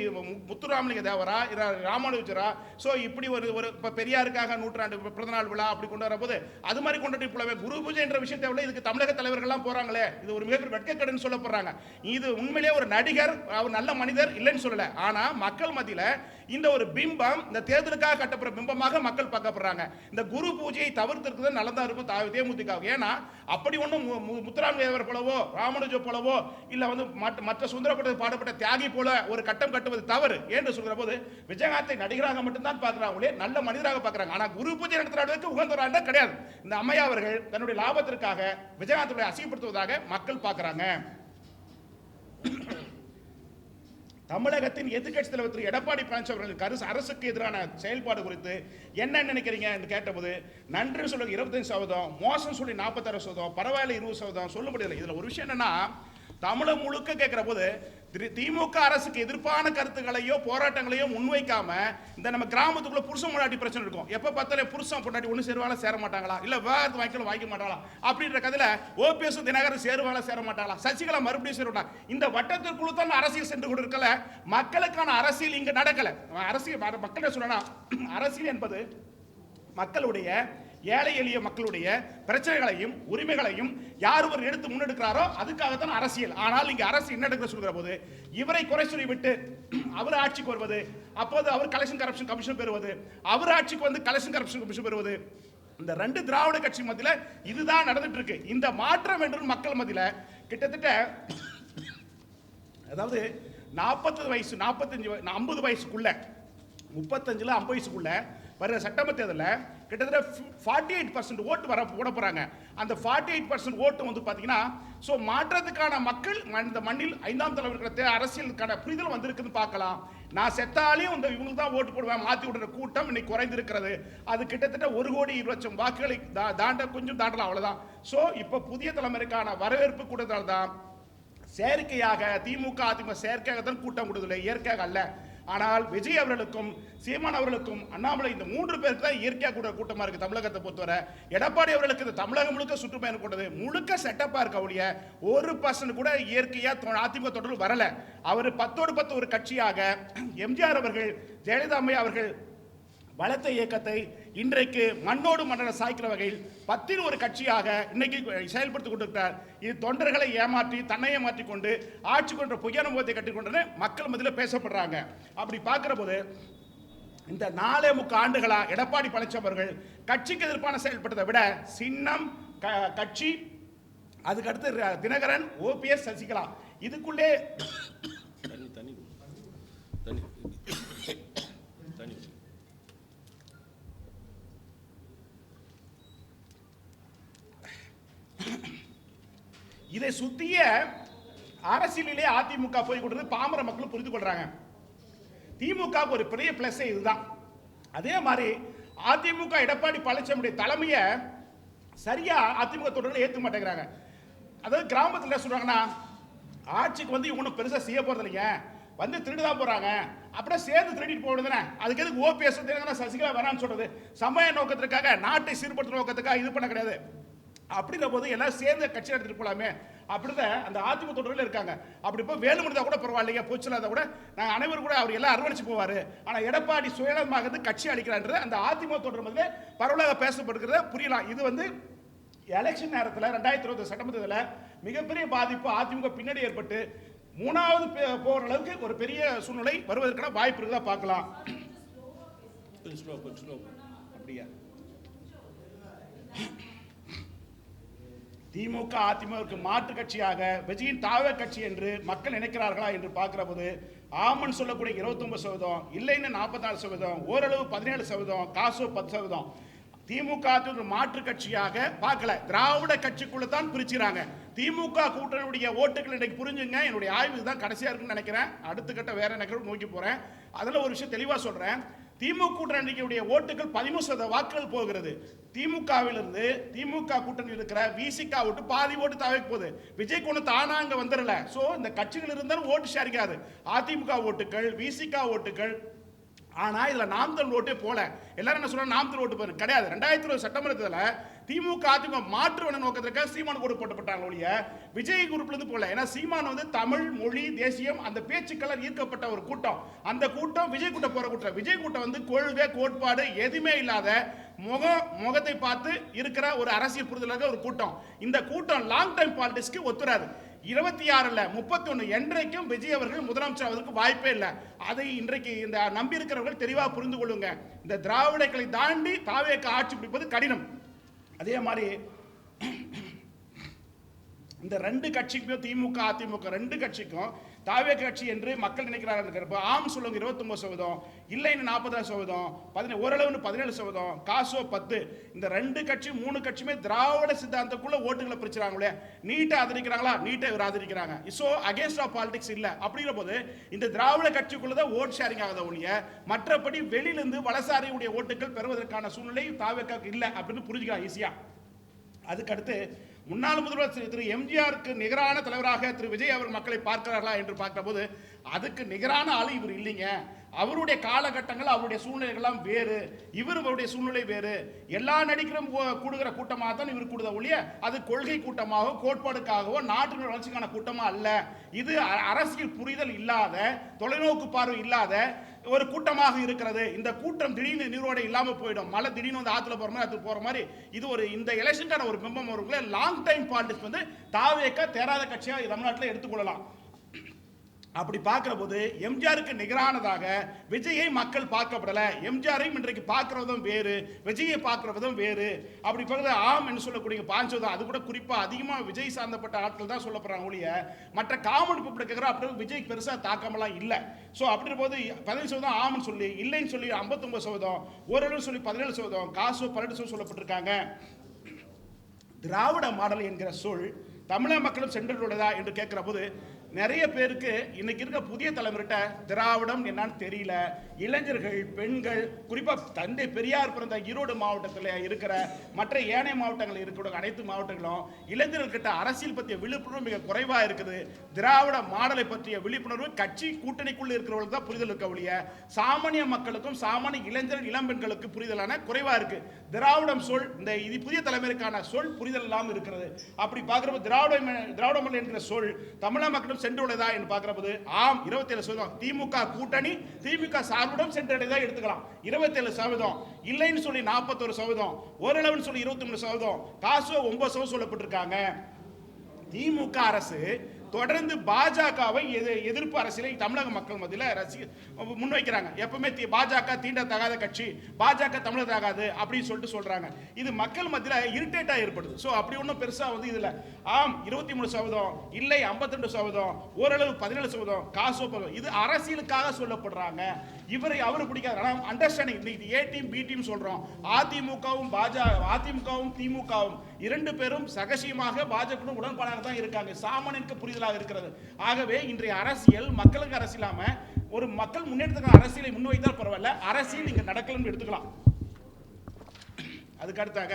முத்துராமலிங்க தேவரா ராமானுஜரா. ஸோ இப்படி ஒரு ஒரு இப்போ பெரியாருக்காக நூற்றாண்டு பிறந்த நாள் விழா அப்படி கொண்டு வரும்போது அது மாதிரி கொண்டாடி போலவே குரு பூஜை என்ற விஷயத்தை விட இதுக்கு தமிழக தலைவர்கள்லாம் போகிறாங்களே இது ஒரு மிகப்பெரிய வெட்கக்கடன் சொல்லப்படுறாங்க. இது உண்மையிலே ஒரு நடிகர் அவர் நல்ல மனிதர் இல்லைன்னு சொல்லலை. ஆனால் மக்கள் மத்தியில் இந்த ஒரு பிம்பம் இந்த தேர்தலுக்காக கட்டப்படுற பிம்பமாக மக்கள் பார்க்கப்படுறாங்க. இந்த குரு பூஜையை தவிர்த்திருக்கிறது நல்லதாக இருக்கும் தா- தேமுதிகாவுக்கு. ஏன்னா அப்படி ஒன்றும் முத்துராமலிங்கவர் போலவோ ராமானுஜோ போலவோ இல்லை வந்து மற்ற- மற்ற சுந்தரப்பட்ட பாடப்பட்ட தியாகி போல ஒரு கட்டம் கட்டுவது தவறு என்று சொல்கிற போது விஜயகாந்த் விஜயகாந்தை நடிகராக மட்டும்தான் பார்க்குறாங்களே நல்ல மனிதராக பார்க்குறாங்க. ஆனால் குரு பூஜை நடத்துகிற அளவுக்கு உகந்தவராக கிடையாது. இந்த அம்மையா அவர்கள் தன்னுடைய லாபத்திற்காக விஜயநாதனுடைய அசிங்கப்படுத்துவதாக மக்கள் பார்க்கறாங்க. தமிழகத்தின் எதிர்க்கட்சி தலைவர் திரு. எடப்பாடி பழனிசாமி கரு கருசு அரசுக்கு எதிரான செயல்பாடு குறித்து என்ன நினைக்கிறீங்க என்று கேட்டபோது நன்றி சொல்லுங்க இருபத்தஞ்சு சதவீதம் மோசம் சொல்லி நாற்பத்தாறு சதவீதம் பரவாயில்ல இருபது சதவீதம் சொல்ல முடியல இதில் ஒரு விஷயம் என்னன்னா தமிழை முழுக்க கேட்குற போது திரு திமுக அரசுக்கு எதிர்ப்பான கருத்துக்களையோ போராட்டங்களையோ முன்வைக்காம இந்த நம்ம கிராமத்துக்குள்ள புருஷன் பொண்டாட்டி பிரச்சனை இருக்கும். எப்ப பார்த்தாலே புருஷன் பொண்டாட்டி ஒண்ணு சேருவாங்களா சேர மாட்டாங்களா? இல்ல வேறு வாய்க்கல வாங்கிக்க மாட்டாங்களா அப்படின்ற கதையில ஓபிஎஸ் தினகரன் சேருவாங்களா சேர மாட்டாங்களா சசிகலா மறுபடியும் சேருவாங்க இந்த வட்டத்திற்குள்ள தான் அரசியல் சென்று கொண்டிருக்கல. மக்களுக்கான அரசியல் இங்க நடக்கல. அரசியல் மக்கள் சொல்லணும் அரசியல் என்பது மக்களுடைய ஏழை எளிய மக்களுடைய பிரச்சனைகளையும் உரிமைகளையும் யார் ஒரு எடுத்து முன்னெடுக்கிறாரோ அதுக்காகத்தான் அரசியல். ஆனால் இங்கே அரசு என்ன எடுக்க சொல்கிற போது இவரை குறை சொல்லி விட்டு அவர் ஆட்சிக்கு வருவது அப்போது அவர் கலெக்ஷன் கரப்ஷன் கமிஷன் பெறுவது அவர் ஆட்சிக்கு வந்து கலெக்ஷன் கரப்ஷன் கமிஷன் பெறுவது இந்த ரெண்டு திராவிட கட்சி மத்தியில் இதுதான் நடந்துட்டு இருக்கு இந்த மாற்றம் என்று மக்கள் மத்தியில் கிட்டத்தட்ட அதாவது நாற்பத்தஞ்சு வயசு நாற்பத்தஞ்சு ஐம்பது வயசுக்குள்ள முப்பத்தஞ்சில் ஐம்பது வயசுக்குள்ள வர சட்டமன்ற தேர்தலில் கிட்டத்தட்ட ஃபார்ட்டி எயிட் பர்சன்ட் ஓட்டு வர போட போகிறாங்க அந்த ஃபார்ட்டி எயிட் பர்சன்ட் ஓட்டு வந்து பார்த்தீங்கன்னா ஸோ மாற்றத்துக்கான மக்கள் இந்த மண்ணில் ஐந்தாம் தலைவர்களுக்கு அரசியலுக்கான புரிதல் வந்திருக்குன்னு பார்க்கலாம். நான் செத்தாலையும் இந்த இவங்களுக்கு தான் ஓட்டு போடுவேன் மாற்றி விடுற கூட்டம் இன்னைக்கு குறைந்திருக்கிறது. அது கிட்டத்தட்ட ஒரு கோடி இரு லட்சம் வாக்குகளை தா- தாண்ட கொஞ்சம் தாண்டலாம் அவ்வளோதான் ஸோ இப்போ புதிய தலைமுறைக்கான வரவேற்பு கூட்டத்தால் தான் செயற்கையாக திமுக அதிமுக செயற்கையாக தான் கூட்டம் கொடுக்கல இயற்கையாக அல்ல. ஆனால் விஜய் அவர்களுக்கும் சீமான் அவர்களுக்கும் அண்ணாமலை இந்த மூன்று பேருக்கு தான் இயற்கையாக கூட கூட்டமாக இருக்குது தமிழகத்தை பொறுத்தவரை. எடப்பாடி அவர்களுக்கு இந்த தமிழகம் முழுக்க சுற்றுப்பயணம் கொண்டது. முழுக்க செட்டப்பாக இருக்க ஒழிய ஒரு பர்சன்ட் கூட இயற்கையாக தொ- அதிமுக தொடர்பு வரல. அவர் பத்தோடு பத்து ஒரு கட்சியாக எம்ஜிஆர் அவர்கள் ஜெயலலிதா அம்மையா அவர்கள் பலத்த இயக்கத்தை இன்றைக்கு மண்ணோடு மண்ணனை சாய்க்கிற வகையில் பத்தில் ஒரு கட்சியாக இன்னைக்கு செயல்படுத்திக் கொண்டிருக்கிறார். இது தொண்டர்களை ஏமாற்றி தன்னை ஏமாற்றி கொண்டு ஆட்சி கொண்ட பொய்யான முகத்தை கட்டிக்கொண்டு மக்கள் மத்தியில் பேசப்படுறாங்க. அப்படி பார்க்குற போது இந்த நாலே முக்க ஆண்டுகளா எடப்பாடி பழனிசாமி அவர்கள் கட்சிக்கு எதிர்ப்பான செயல்பட்டதை விட சின்னம் க- கட்சி அதுக்கு அடுத்து தினகரன் ஓபிஎஸ் சசிகலா இதுக்குள்ளே இதை சுத்திய அரசியலிலே அதிமுக போய் கொடுத்து பாமர மக்களும் புரிந்து கொள்றாங்க. திமுக ஒரு பெரிய பிளஸ் இதுதான். அதே மாதிரி அதிமுக எடப்பாடி பழனிசாமியுடைய தலைமையை சரியா அதிமுக தொடர்களை ஏற்க மாட்டேங்கிறாங்க. அதாவது கிராமத்தில் என்ன சொல்றாங்கன்னா ஆட்சிக்கு வந்து இவங்க பெருசா செய்ய போறது இல்லைங்க. வந்து திருடு தான் போறாங்க. அப்படியே சேர்ந்து திருடிட்டு போடுதுனே அதுக்கு எதுக்கு ஓபிஎஸ் சசிகலா வேணான்னு சொல்றது. சமய நோக்கத்திற்காக நாட்டை சீர்படுத்துற நோக்கத்துக்காக இது பண்ண கிடையாது. அப்படின்ற போது எல்லாம் சேர்ந்து கட்சி நடத்திட்டு போலாமே. அப்படிதான் அந்த அதிமுக தொடரில் இருக்காங்க. அப்படி இப்போ வேலுமணி கூட பரவாயில்லைங்க போச்சுலாத கூட நாங்கள் அனைவரும் கூட அவர் எல்லாம் அரவணைச்சு போவார். ஆனால் எடப்பாடி சுயநலமாக இருந்து கட்சி அளிக்கிறான்றது அந்த அதிமுக தொடர் வந்து பரவலாக பேசப்படுகிறத புரியலாம். இது வந்து எலெக்ஷன் நேரத்தில் ரெண்டாயிரத்தி இருபது சட்டமன்றத்தில் மிகப்பெரிய பாதிப்பு அதிமுக பின்னாடி ஏற்பட்டு மூணாவது பே- போற அளவுக்கு ஒரு பெரிய சூழ்நிலை வருவதற்கான வாய்ப்பு இருக்குதா பார்க்கலாம். ஸ்லோ ஸ்லோ அப்படியா? திமுக அதிமுகவுக்கு மாற்று கட்சியாக விஜயின் தாவ கட்சி என்று மக்கள் நினைக்கிறார்களா என்று பார்க்கிற போது ஆமன் சொல்லக்கூடிய 29% சதவீதம் இல்லைன்னு 44% சதவீதம் ஓரளவு பதினேழு சதவீதம் காசு பத்து சதவீதம். திமுக ஒரு மாற்று கட்சியாக பார்க்கல. திராவிட கட்சிக்குள்ள தான் பிரிச்சுறாங்க திமுக கூட்டணியுடைய ஓட்டுகள் இன்னைக்கு புரிஞ்சுங்க. என்னுடைய ஆய்வு தான் கடைசியாக இருக்குன்னு நினைக்கிறேன். அடுத்த கட்ட வேற நகரம் நோக்கி போகிறேன் அதில் ஒரு விஷயம் தெளிவாக சொல்கிறேன் திமுக கூட்டணிக்குடைய ஓட்டுகள் பதிமூணு சதவீத வாக்குகள் போகிறது. திமுகவிலிருந்து திமுக கூட்டணியில் இருக்கிற விசிகா ஓட்டு பாதி ஓட்டு தவிர்க்க போகுது. விஜய் கொண்டு தானா அங்கே வந்துடல. ஸோ இந்த கட்சிகள் இருந்தாலும் ஓட்டு ஷேரிக்காது அதிமுக ஓட்டுகள் விசிகா ஓட்டுகள் ஆனால் இதில் நாம்தல் ஓட்டே போல. எல்லாரும் என்ன சொல்றாங்க? நாம்தல் ஓட்டு போறது கிடையாது. ரெண்டாயிரத்தி இருபது சட்டமன்றத்துல திமுக அதிமுக மாற்று வன நோக்கத்திற்காக சீமான் ஓட்டு போட்டப்பட்டாங்க ஒழிய விஜய் குரூப்லேருந்து போகல. போல ஏன்னா சீமான் வந்து தமிழ் மொழி தேசியம் அந்த பேச்சுக்களால் ஈர்க்கப்பட்ட ஒரு கூட்டம். அந்த கூட்டம் விஜய் கூட்டம் போகிற கூட்டம். விஜய் கூட்டம் வந்து கொள்கை கோட்பாடு எதுவுமே இல்லாத முக முகத்தை பார்த்து இருக்கிற ஒரு அரசியல் புரிதலாக ஒரு கூட்டம். இந்த கூட்டம் லாங் டைம் பாலிடிக்ஸ்க்கு ஒத்துறாது இருபத்தி ஆறில் முப்பத்தி ஒன்று என்றைக்கும் விஜய் அவர்கள் முதலமைச்சர் அவருக்கு வாய்ப்பே இல்லை. அதை இன்றைக்கு இந்த நம்பி இருக்கிறவர்கள் தெளிவாக புரிந்து கொள்ளுங்க. இந்த திராவிடங்களை தாண்டி தாவேக்க ஆட்சி பிடிப்பது கடினம். அதே மாதிரி இந்த ரெண்டு கட்சிக்கும் திமுக அதிமுக ரெண்டு கட்சிக்கும் தாவே கட்சி என்று மக்கள் நினைக்கிறார்கள் ஆம் சொல்லுங்க இருபத்தொம்பது சதவீதம் இல்லைன்னு நாற்பதாறு சதவீதம் பதினேழு ஓரளவுன்னு பதினேழு சதவீதம் காசோ பத்து. இந்த ரெண்டு கட்சி மூணு கட்சியுமே திராவிட சித்தாந்தத்துக்குள்ள ஓட்டுகளை பிரிச்சுறாங்களே நீட்டை ஆதரிக்கிறாங்களா? நீட்டை இவர் ஆதரிக்கிறாங்க. ஸோ அகேன்ஸ்ட் ஆஃப் பாலிடிக்ஸ் இல்லை. அப்படிங்கிற போது இந்த திராவிட கட்சிக்குள்ள தான் ஓட் ஷேரிங் ஆகுத ஒழிய மற்றபடி வெளியிலிருந்து வலசாரியுடைய ஓட்டுகள் பெறுவதற்கான சூழ்நிலை தாவேக்காக்கு இல்லை அப்படின்னு புரிஞ்சுக்கலாம் ஈஸியா அதுக்கடுத்து முன்னாள் முதல்வர் திரு திரு எம்ஜிஆருக்கு நிகரான தலைவராக திரு விஜய் அவர் மக்களை பார்க்கிறார்களா என்று பார்க்கிறபோது அதுக்கு நிகரான ஆளு இவர் இல்லைங்க. அவருடைய காலகட்டங்கள் அவருடைய சூழ்நிலைகள்லாம் வேறு. இவர் அவருடைய சூழ்நிலை வேறு. எல்லா நடிகரும் கூடுகிற கூட்டமாக தான் இவர் கூடுத ஒழிய அது கொள்கை கூட்டமாகவோ கோட்பாடுக்காகவோ நாட்டின் வளர்ச்சிக்கான கூட்டமாக அல்ல. இது அ- அரசியல் புரிதல் இல்லாத தொலைநோக்கு பார்வை இல்லாத ஒரு கூட்டமாக இருக்கிறது. இந்த கூட்டம் திடீர்னு நீரோட இல்லாமல் போயிடும். மழை திடீர்னு வந்து ஆற்றுல போகிற மாதிரி அதுக்கு போகிற மாதிரி இது ஒரு இந்த எலெக்ஷனுக்கான ஒரு பிம்பம் வருங்களே லாங் டைம் பாலிடிக்ஸ் வந்து தாவேக்க தேராத கட்சியாக தமிழ்நாட்டில் எடுத்துக்கொள்ளலாம். அப்படி பார்க்குற போது எம்ஜிஆருக்கு நிகரானதாக விஜயை மக்கள் பார்க்கப்படலை. எம்ஜிஆரையும் இன்றைக்கு பார்க்குற விதம் வேறு விஜயை பார்க்குற விதம் வேறு. அப்படி பார்க்குறது ஆம் என்று சொல்லக்கூடிய பாஞ்சோதம் அது கூட குறிப்பாக அதிகமாக விஜய் சார்ந்தப்பட்ட ஆட்கள் தான் சொல்லப்படுறாங்க ஒழிய மற்ற காமன் பீப்புள் கேட்குற அப்படி விஜய் பெருசாக தாக்கமெல்லாம் இல்லை. ஸோ அப்படின்ற போது பதினஞ்சு சதவீதம் ஆம்னு சொல்லி இல்லைன்னு சொல்லி ஐம்பத்தொம்பது சதவீதம் ஓரளவு சொல்லி பதினேழு சதவீதம் காசு பன்னெண்டு சதவீதம் சொல்லப்பட்டிருக்காங்க. திராவிட மாடல் என்கிற சொல் தமிழக மக்களும் சென்றடையதா என்று கேட்கிற போது நிறைய பேருக்கு இன்னைக்கு இருக்க புதிய தலைமுறைகிட்ட திராவிடம் என்னன்னு தெரியல. இளைஞர்கள் பெண்கள் குறிப்பாக தந்தை பெரியார் பிறந்த ஈரோடு மாவட்டத்தில் இருக்கிற மற்ற ஏனைய மாவட்டங்களில் இருக்கிற அனைத்து மாவட்டங்களும் இளைஞர்கள்கிட்ட அரசியல் பற்றிய விழிப்புணர்வு மிக குறைவாக இருக்குது. திராவிட மாடலை பற்றிய விழிப்புணர்வு கட்சி கூட்டணிக்குள்ளே இருக்கிறவங்களுக்கு தான் புரிதல் இருக்க ஒழிய சாமானிய மக்களுக்கும் சாமானிய இளைஞர் இளம்பெண்களுக்கு புரிதலான குறைவாக இருக்கு. திராவிடம் சொல் இந்த இது புதிய தலைமுறைக்கான சொல் புரிதல் இல்லாமல் இருக்கிறது. அப்படி பார்க்குறப்ப திராவிட திராவிட மொழி என்கிற சொல் தமிழக மக்களும் சென்றுள்ளதா என்று பார்க்கிறபோது ஆம் இருபத்தேழு சதவீதம். திமுக கூட்டணி திமுக சார்புடன் சென்றடையதா எடுத்துக்கலாம். இருபத்தேழு சதவீதம். இல்லைன்னு சொல்லி நாற்பத்தொரு சதவீதம். ஓரளவுன்னு சொல்லி இருபத்தி மூணு சதவீதம். காசு ஒன்பது சதவீதம் சொல்லப்பட்டிருக்காங்க. திமுக அரசு தொடர்ந்து பாஜகவை எதிர் எதிர்ப்பு அரசியலை தமிழக மக்கள் மத்தியில் ரசி முன்வைக்கிறாங்க. எப்பவுமே பாஜக தீண்டத்தகாத கட்சி பாஜக தமிழதாகாது அப்படின்னு சொல்லிட்டு சொல்றாங்க. இது மக்கள் மத்தியில் இரிட்டேட்டாக ஏற்படுது. ஸோ அப்படி ஒன்றும் பெருசாக வந்து இதுல ஆம் இருபத்தி மூணு சதவீதம் இல்லை 52% சதவீதம் ஓரளவு பதினேழு சதவீதம் காசு இது அரசியலுக்காக சொல்லப்படுறாங்க. இவரை அவரு பிடிக்காது. ஆனால் அண்டர்ஸ்டாண்டிங் இன்னைக்கு ஏ டீம் பி டீம் சொல்றோம். அதிமுகவும் பாஜக அதிமுகவும் திமுகவும் இரண்டு பேரும் சகசியமாக பாஜக உடன்பாடாக தான் இருக்காங்க. சாமானியனுக்கு அரசியலாக இருக்கிறது. ஆகவே இன்றைய அரசியல் மக்களுக்கு அரசியலாம ஒரு மக்கள் முன்னேற்றத்துக்கான அரசியலை முன்வைத்தால் பரவாயில்ல அரசியல் இங்கே நடக்கலன்னு எடுத்துக்கலாம். அதுக்கு அடுத்தாக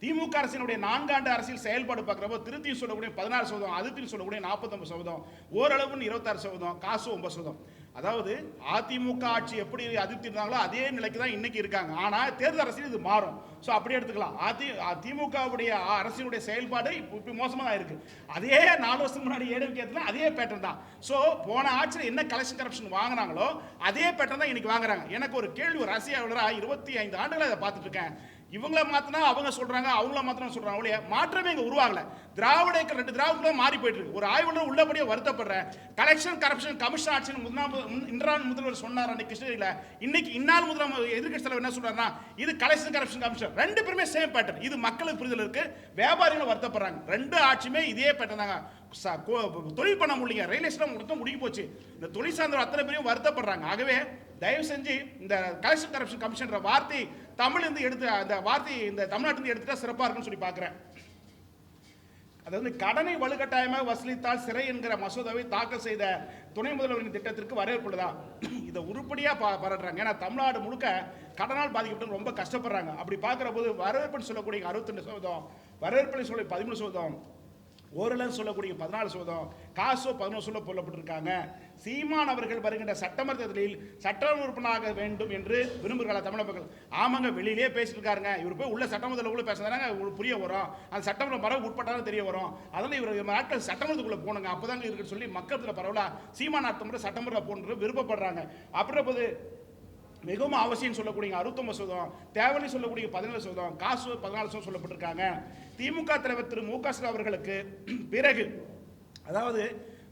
திமுக அரசினுடைய நான்காண்டு அரசியல் செயல்பாடு பார்க்குறப்போ திருத்தியும் சொல்லக்கூடிய பதினாறு சதவீதம் அதிர்த்தியும் சொல்லக்கூடிய நாற்பத்தொம்பது சதவீதம் ஓரளவுன்னு இருபத்தாறு சதவீதம் காசு ஒன்பது சதவீதம். அதாவது அதிமுக ஆட்சி எப்படி அதிருப்தி இருந்தாங்களோ அதே நிலைக்கு தான் இன்னைக்கு இருக்காங்க. ஆனால் தேர்தல் அரசியல் இது மாறும். ஸோ அப்படியே எடுத்துக்கலாம். அதி திமுகவுடைய அரசியலுடைய செயல்பாடு இப்போ இப்போ மோசமாக தான் இருக்குது அதே நாலு வருஷத்துக்கு முன்னாடி ஏடிஎம்கே அதே பேட்டர்ன் தான். ஸோ போன ஆட்சியில் என்ன கலெக்ஷன் கரப்ஷன் வாங்கினாங்களோ அதே பேட்டர்ன் தான் இன்னைக்கு வாங்குறாங்க. எனக்கு ஒரு கேள்வி ஒரு அரசியலாளராக இருபத்தி ஐந்து ஆண்டுகளை அதை பார்த்துட்டு இருக்கேன். இவங்கள மாத்தினா அவங்க சொல்றாங்க அவங்கள மாத்தினா சொல்றாங்க ஒழிய மாற்றமே இங்கே உருவாகலை. திராவிட இயக்கம் ரெண்டு திராவிட மாறி போயிட்டு இருக்கு. ஒரு ஆய்வாளர் உள்ளபடியே வருத்தப்படுறேன். கலெக்ஷன் கரப்ஷன் கமிஷன் ஆட்சின்னு முதலாம் இன்றான் முதல்வர் சொன்னார் அன்னைக்கு கிருஷ்ணகிரியில். இன்னைக்கு இன்னால் முதலாம் எதிர்கட்சி தலைவர் என்ன சொல்றாருன்னா இது கலெக்ஷன் கரப்ஷன் கமிஷன் ரெண்டு பேருமே சேம் பேட்டர்ன் இது மக்களுக்கு புரிதல் இருக்கு. வியாபாரிகளும் வருத்தப்படுறாங்க. ரெண்டு ஆட்சியுமே இதே பேட்டர்ன் தாங்க. ச- கோ- தொழில் பண்ண முடியல ரயில்வே ஸ்டேஷன் மொத்தம் முடிஞ்சு போச்சு. இந்த தொழில் சார்ந்தவர் அத்தனை பேரும் வருத்தப்படுறாங்க. ஆகவே தயவு செஞ்சு இந்த கலெக்ஷன் கரப்ஷன் கமிஷன்ற வார்த்தை தமிழ் இருந்து எடுத்து அந்த வார்த்தை இந்த தமிழ்நாட்டிலிருந்து எடுத்துட்டா சிறப்பாக இருக்குன்னு சொல்லி பார்க்குறேன் அதாவது கடனை வலுக்கட்டாயமாக வசூலித்தால் சிறை என்கிற மசோதாவை தாக்கல் செய்த துணை முதல்வரின் திட்டத்திற்கு வரவேற்புள்ளதா? இதை உருப்படியாக பா பாராட்டுறாங்க. ஏன்னா தமிழ்நாடு முழுக்க கடனால் பாதிக்கப்பட்டு ரொம்ப கஷ்டப்படுறாங்க. அப்படி பார்க்குற போது வரவேற்புன்னு சொல்லக்கூடிய அறுபத்தெண்டு சதவீதம் வரவேற்புன்னு சொல்லி பதிமூணு சதவீதம் ஓரளவு சொல்லக்கூடிய பதினாலு சதவீதம் காசோ பதினோரு சொல்ல சொல்லப்பட்டிருக்காங்க சீமான் அவர்கள் வருகின்ற சட்டமன்ற தேர்தலில் சட்ட உறுப்பினராக வேண்டும் என்று விரும்புகிறார் தமிழக மக்கள். ஆமாங்க வெளியிலே பேசியிருக்காருங்க. இவர் போய் உள்ள சட்டமன்றத்தில் உள்ள பேசுறாங்க உங்களுக்கு புரிய வரும். அந்த சட்டமன்ற பரவ உட்பட்டாலும் தெரிய வரும். அதனால இவர் நாட்கள் சட்டமன்றத்துக்குள்ள போனுங்க அப்பதாங்க இருக்குன்னு சொல்லி மக்கள் பரவலா சீமான் அர்த்தம் சட்டமன்ற போன்ற விருப்பப்படுறாங்க. அப்புறம் போது மிகவும் அவசியம் சொல்லக்கூடிய அறுபத்தொம்பது சதவீதம் தேவைன்னு சொல்லக்கூடிய பதினேழு சதவீதம் காசு பதினாலு சதவீதம் சொல்லப்பட்டிருக்காங்க. திமுக தலைவர் திரு மு க ஸ்டாலின் அவர்களுக்கு பிறகு அதாவது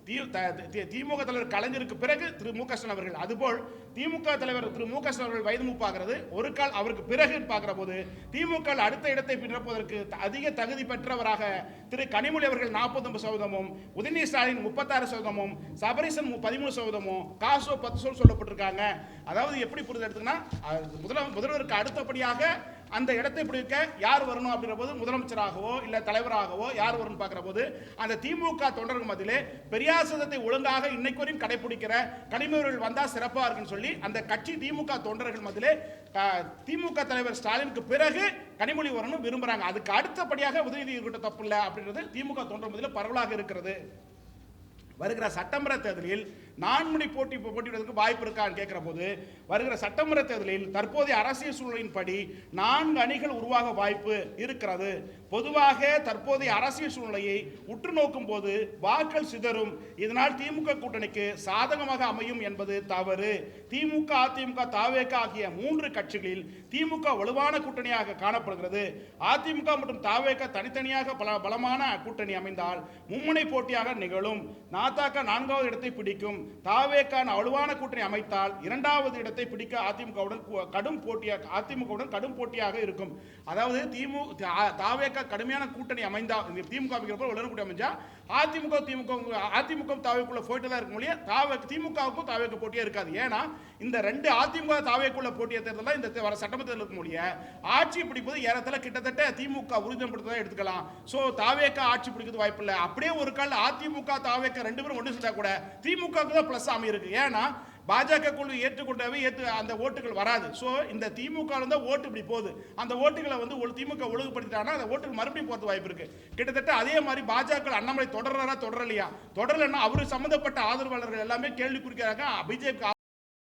தி- தி- திமுக தலைவர் கலைஞருக்கு பிறகு திரு மு க ஸ்டாலின் அவர்கள் அதுபோல் திமுக தலைவர் திரு மு க ஸ்டாலின் அவர்கள் வயது மூப்பாகிறது ஒரு கால் அவருக்கு பிறகு பார்க்கிற போது திமுக அடுத்த இடத்தை பின்னப்பதற்கு அதிக தகுதி பெற்றவராக திரு கனிமொழி அவர்கள் நாற்பத்தொன்பது சதவீதமும் உதயநிதி ஸ்டாலின் முப்பத்தாறு சதவீதமும் சபரிசன் மு- பதிமூணு சதவீதமும் காசோ பத்து சொல் சொல்லப்பட்டிருக்காங்க அதாவது எப்படி புரிந்து எடுத்துக்கன்னா முதல்வருக்கு அடுத்தபடியாக அந்த இடத்தை பிடிக்க யார் வரணும் அப்படிங்கிற போது முதலமைச்சராகவோ இல்லை தலைவராகவோ யார் வரும்னு பார்க்குற போது அந்த திமுக தொண்டர்கள் மத்தியிலே பெரியார் சதத்தை ஒழுங்காக இன்னைக்கு வரையும் கடைபிடிக்கிற கனிமொழிகள் வந்தால் சிறப்பாக இருக்குன்னு சொல்லி அந்த கட்சி திமுக தொண்டர்கள் மத்தியிலே திமுக தலைவர் ஸ்டாலினுக்கு பிறகு கனிமொழி வரணும் விரும்புகிறாங்க அதுக்கு அடுத்தபடியாக உதயநிதி இருக்கட்டும் தப்பு இல்லை அப்படின்றது திமுக தொண்டர் மத்தியில் பரவலாக இருக்கிறது. வருகிற சட்டமன்ற தேர்தலில் நான்மணி போட்டி போட்டியிடுவதற்கு வாய்ப்பு இருக்கான்னு கேட்கிற போது வருகிற சட்டமன்ற தேர்தலில் தற்போதைய அரசியல் சூழ்நிலையின்படி நான்கு அணிகள் உருவாக வாய்ப்பு இருக்கிறது. பொதுவாக தற்போதைய அரசியல் சூழ்நிலையை உற்று நோக்கும் போது வாக்கள் சிதறும். இதனால் திமுக கூட்டணிக்கு சாதகமாக அமையும் என்பது தவறு. திமுக அதிமுக தாவேக ஆகிய மூன்று கட்சிகளில் திமுக வலுவான கூட்டணியாக காணப்படுகிறது. அதிமுக மற்றும் தாவேக தனித்தனியாக பல பலமான கூட்டணி அமைந்தால் மும்முனை போட்டியாக நிகழும். நாத்தாக்க நான்காவது இடத்தை பிடிக்கும். தாவேக்கான வலுவான கூட்டணி அமைத்தால் இரண்டாவது இடத்தை பிடிக்க அதிமுகவுடன் கடும் போட்டியாக அதிமுகவுடன் கடும் போட்டியாக இருக்கும். அதாவது திமுக தாவேக்கா கடுமையான கூட்டணி அமைந்தா திமுக அமைக்கிறப்ப வலுவான கூட்டணி அமைஞ்சா அதிமுக திமுக அதிமுக தாவைக்குள்ள போயிட்டு தான் இருக்க முடியும் தாவே திமுகவுக்கும் தாவைக்கு போட்டியே இருக்காது. ஏன்னா இந்த ரெண்டு அதிமுக தாவைக்குள்ள போட்டியை தேர்தலாம் இந்த வர சட்டமன்ற தேர்தல் இருக்கும் ஆட்சி பிடிப்பது ஏறத்தில் கிட்டத்தட்ட திமுக உறுதிப்படுத்ததான் எடுத்துக்கலாம். ஸோ தாவேக்கா ஆட்சி பிடிக்கிறது வாய்ப்பு இல்லை. அப்படியே ஒரு கால அதிமுக தாவேக்கா ரெண்டு பேரும் ஒன்று செஞ்சால் கூட திமுகவுக்கு தான் பிளஸ் அமையிருக்கு ஏன்னா பாஜக குழு ஏற்றுக்கொண்டாவே ஏற்று அந்த ஓட்டுகள் வராது. ஸோ இந்த திமுக தான் ஓட்டு இப்படி போகுது. அந்த ஓட்டுகளை வந்து ஒரு திமுக ஒழுங்குபடுத்திட்டாங்கன்னா அந்த ஓட்டுகள் மறுபடியும் போகிறது வாய்ப்பு இருக்கு. கிட்டத்தட்ட அதே மாதிரி பாஜக அண்ணாமலை தொடர்றாரா தொடரலையா? தொடரலைன்னா அவர் சம்மந்தப்பட்ட ஆதரவாளர்கள் எல்லாமே கேள்வி குறிக்கிறாங்க. பிஜேபி